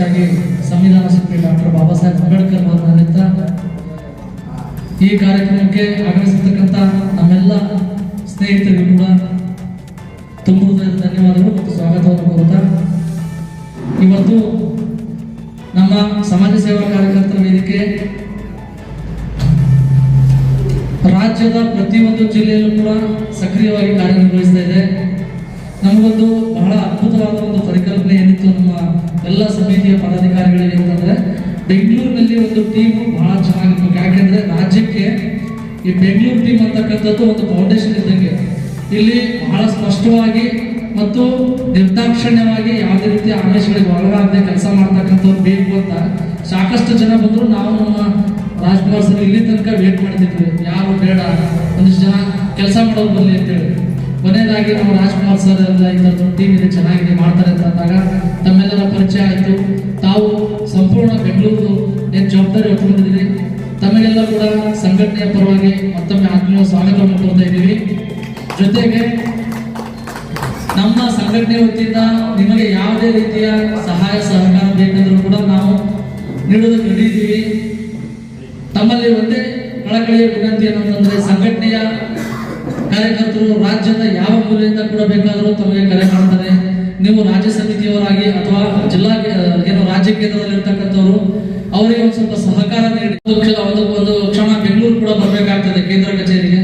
ಹೆಚ್ಚಾಗಿ ಸಂವಿಧಾನ ಶಿಲ್ಪಿ ಡಾಕ್ಟರ್ ಬಾಬಾ ಸಾಹೇಬ್ ಅಂಬೇಡ್ಕರ್ ಅವರ ಈ ಕಾರ್ಯಕ್ರಮಕ್ಕೆ ಆಗಮಿಸಿರ್ತಕ್ಕಂಥ ನಮ್ಮೆಲ್ಲ ಸ್ನೇಹಿತರಿಗೂ ಕೂಡ ತುಂಬ ಧನ್ಯವಾದಗಳು ಮತ್ತು ಸ್ವಾಗತವನ್ನು ಕೋರುತ್ತಾ, ಇವತ್ತು ನಮ್ಮ ಸಮಾಜ ಸೇವಾ ಕಾರ್ಯಕರ್ತರ ವೇದಿಕೆ ರಾಜ್ಯದ ಪ್ರತಿಯೊಂದು ಜಿಲ್ಲೆಯಲ್ಲೂ ಕೂಡ ಸಕ್ರಿಯವಾಗಿ ಕಾರ್ಯನಿರ್ವಹಿಸ್ತಾ ಇದೆ. ನಮಗೊಂದು ಅದ್ಭುತವಾದ ಒಂದು ಪರಿಕಲ್ಪನೆ ಏನಿತ್ತು ನಮ್ಮ ಎಲ್ಲ ಸಮಿತಿಯ ಪದಾಧಿಕಾರಿಗಳಿಗೆ ಅಂತಂದ್ರೆ, ಬೆಂಗಳೂರಿನಲ್ಲಿ ಒಂದು ಟೀಮು ಬಹಳ ಚೆನ್ನಾಗಿತ್ತು ಯಾಕೆಂದ್ರೆ ರಾಜ್ಯಕ್ಕೆ ಈ ಬೆಂಗಳೂರು ಟೀಮ್ ಅಂತಕ್ಕಂಥದ್ದು ಒಂದು ಫೌಂಡೇಶನ್ ಇದ್ದಂಗೆ. ಇಲ್ಲಿ ಬಹಳ ಸ್ಪಷ್ಟವಾಗಿ ಮತ್ತು ನಿರ್ದಾಕ್ಷಿಣ್ಯವಾಗಿ ಯಾವುದೇ ರೀತಿಯ ಆದೇಶಗಳಿಗೆ ಒಳಗಾಗದೆ ಕೆಲಸ ಮಾಡ್ತಕ್ಕಂಥವ್ರು ಬೇಕು ಅಂತ ಸಾಕಷ್ಟು ಜನ ಬಂದರು. ನಾವು ನಮ್ಮ ರಾಜ್ಕುಮಾರ್ ಇಲ್ಲಿ ತನಕ ವೇಟ್ ಮಾಡ್ತಿದ್ವಿ ಯಾರು ಬೇಡ, ಒಂದಿಷ್ಟು ಜನ ಕೆಲಸ ಮಾಡೋದು ಬರಲಿ ಅಂತೇಳಿ. ಕೊನೆಯದಾಗಿ ನಮ್ಮ ರಾಜ್ಕುಮಾರ್ ಸರ್ ಎಲ್ಲ ಇದರದ್ದು ಟೀಮ್ ಇದೆ ಚೆನ್ನಾಗಿದೆ, ಮಾಡ್ತಾರೆ ಅಂತ ಅಂದಾಗ ತಮ್ಮೆಲ್ಲರ ಪರಿಚಯ ಆಯಿತು. ತಾವು ಸಂಪೂರ್ಣ ಬೆಂಗಳೂರು ಏನು ಜವಾಬ್ದಾರಿ ಹೊತ್ಕೊಂಡಿದ್ದೀರಿ. ತಮಗೆಲ್ಲ ಕೂಡ ಸಂಘಟನೆಯ ಪರವಾಗಿ ಮತ್ತೊಮ್ಮೆ ಆತ್ಮೀಯ ಸ್ವಾಗತವನ್ನು ಕೊಡ್ತಾ ಇದ್ದೀವಿ. ಜೊತೆಗೆ ನಮ್ಮ ಸಂಘಟನೆ ವತಿಯಿಂದ ನಿಮಗೆ ಯಾವುದೇ ರೀತಿಯ ಸಹಾಯ, ಸಹಕಾರ ಬೇಕಂದ್ರೂ ಕೂಡ ನಾವು ನೀಡೋದಕ್ಕೆ ರೆಡಿ ಇದ್ದೀವಿ ತಮ್ಮಲ್ಲಿ ಒಂದೇ ಕಳಕಳಿಯ ವಿನಂತಿ ಏನಂತಂದ್ರೆ ಸಂಘಟನೆಯ ಕಾರ್ಯಕರ್ತರು ರಾಜ್ಯದ ಯಾವ ಮೂಲೆಯಿಂದ ಕೂಡ ಬೇಕಾದರೂ ತಮಗೆ ಕರೆ ಮಾಡ್ತಾರೆ ನೀವು ರಾಜ್ಯ ಸಮಿತಿಯವರಾಗಿ ಅಥವಾ ಜಿಲ್ಲಾ ಏನು ರಾಜ್ಯ ಕೇಂದ್ರದಲ್ಲಿರ್ತಕ್ಕಂಥವ್ರು, ಅವರಿಗೆ ಒಂದು ಸ್ವಲ್ಪ ಸಹಕಾರ ನೀಡಿ. ಒಂದು ಒಂದು ಕ್ಷಣ ಬೆಂಗಳೂರು ಕೂಡ ಬರಬೇಕಾಗ್ತದೆ ಕೇಂದ್ರ ಕಚೇರಿಗೆ.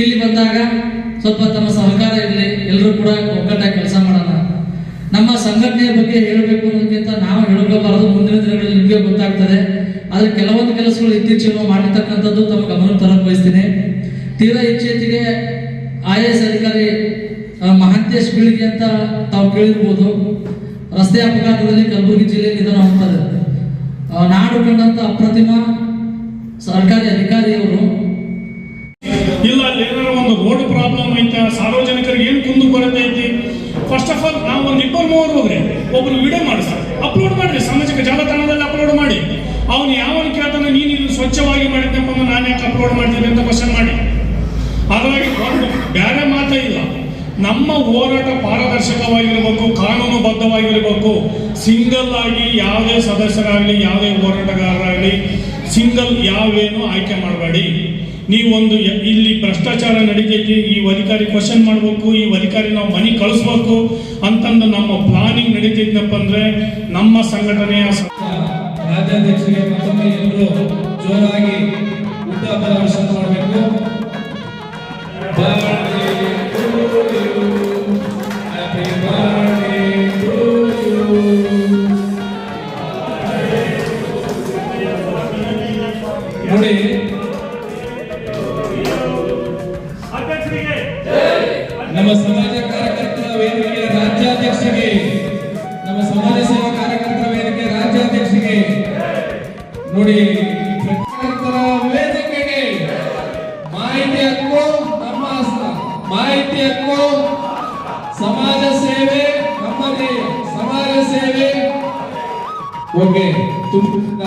ಇಲ್ಲಿ ಬಂದಾಗ ಸ್ವಲ್ಪ ತಮ್ಮ ಸಹಕಾರ ಇರಲಿ ಎಲ್ಲರೂ ಕೂಡ ಒಗ್ಗಟ್ಟಾಗಿ ಕೆಲಸ ಮಾಡೋಣ. ನಮ್ಮ ಸಂಘಟನೆಯ ಬಗ್ಗೆ ಹೇಳಬೇಕು ಅನ್ನೋದಕ್ಕಿಂತ ನಾವು ಹೇಳ್ಕೋಬಾರದು ಮುಂದಿನ ದಿನಗಳಲ್ಲಿ ನಿಮಗೆ ಗೊತ್ತಾಗ್ತದೆ. ಆದರೆ ಕೆಲವೊಂದು ಕೆಲಸಗಳು ಇತ್ತೀಚೆಗೆ ಮಾಡಿರ್ತಕ್ಕಂಥದ್ದು ತಮ್ಮ ಗಮನ ತರಕ್ ಬಯಸ್ತೀನಿ. ತೀರಾ ಐ ಎಸ್ ಅಧಿಕಾರಿ ಮಹಂತೇಶ್ ಬೀಳಿಗೆ ಅಂತ ತಾವು ಕೇಳಿರ್ಬೋದು. ರಸ್ತೆ ಅಪಘಾತದಲ್ಲಿ ಕಲಬುರಗಿ ಜಿಲ್ಲೆಯಲ್ಲಿ ನಿಧನ ಹೋಗ್ತಾರೆ ನಾಡು ಕಂಡಂತ ಅಪ್ರತಿಮ ಸರ್ಕಾರಿ ಅಧಿಕಾರಿಯವರು. ಇಲ್ಲ, ಅಲ್ಲಿ ಏನಾರ ಒಂದು ರೋಡ್ ಪ್ರಾಬ್ಲಮ್ ಐತೆ, ಸಾರ್ವಜನಿಕರಿಗೆ ಏನು ಕುಂದು ಕೊರತೆ ಐತಿ? ಫಸ್ಟ್ ಆಫ್ ಆಲ್ ನಾವು ಒಂದು ಇಬ್ಬರು ಮೂವರು ಹೋಗ್ರಿ ಒಬ್ರು ವಿಡಿಯೋ ಮಾಡಿಸ್ತಾರೆ. ಅಪ್ಲೋಡ್ ಮಾಡ್ರಿ, ಸಾಮಾಜಿಕ ಜಾಲತಾಣದಲ್ಲಿ ಅಪ್ಲೋಡ್ ಮಾಡಿ. ಅವನು ಯಾವನು ಕೇಳ್ತಾನೆ, ನೀನು ಸ್ವಚ್ಛವಾಗಿ ಮಾಡಿದ್ದಪ್ಪ ನಾನು ಯಾಕೆ ಅಪ್ಲೋಡ್ ಮಾಡ್ತೀನಿ ಅಂತ ಕ್ವಶನ್ ಮಾಡಿ. ಬೇರೆ ಇಲ್ಲ. ನಮ್ಮ ಹೋರಾಟ ಪಾರದರ್ಶಕವಾಗಿರಬೇಕು, ಕಾನೂನುಬದ್ಧವಾಗಿರಬೇಕು. ಸಿಂಗಲ್ ಆಗಿ ಯಾವುದೇ ಸದಸ್ಯರಾಗಲಿ, ಯಾವುದೇ ಹೋರಾಟಗಾರರಾಗಲಿ, ಸಿಂಗಲ್ ಯಾವೇನು ಆಯ್ಕೆ ಮಾಡಬೇಡಿ. ನೀವೊಂದು ಇಲ್ಲಿ ಭ್ರಷ್ಟಾಚಾರ ನಡೀತೈತಿ, ಈ ಅಧಿಕಾರಿ ಕ್ವಶನ್ ಮಾಡಬೇಕು, ಈ ಅಧಿಕಾರಿ ನಾವು ಮನೆ ಕಳಿಸ್ಬೇಕು ಅಂತಂದು ನಮ್ಮ ಪ್ಲಾನಿಂಗ್ ನಡೀತೈತಪ್ಪ ಅಂದ್ರೆ ನಮ್ಮ ಸಂಘಟನೆಯ ರಾಜ್ಯಾಧ್ಯಕ್ಷರಿಗೆ ಮತ್ತೊಮ್ಮೆ ಎಲ್ಲರೂ ಜೋರಾಗಿ ನೋಡಿ. ನಮ್ಮ ಸಮಾಜ ಕಾರ್ಯಕರ್ತರ ವೇದಿಕೆ ರಾಜ್ಯಾಧ್ಯಕ್ಷರಿಗೆ, ನಮ್ಮ ಸಮಾಜ ಸೇವಾ ಕಾರ್ಯಕರ್ತರ ವೇದಿಕೆ ರಾಜ್ಯಾಧ್ಯಕ್ಷರಿಗೆ ನೋಡಿ ಕಾರ್ಯಕರ್ತರ ವೇದಿಕೆಗೆ ಮಾಹಿತಿ ಹಕ್ಕು ನಮ್ಮ ಮಾಹಿತಿ ಹಕ್ಕು ಸಮಾಜ ಸೇವೆ, ನಮ್ಮದೇ ಸಮಾಜ ಸೇವೆ. ಓಕೆ, ತುಂಬ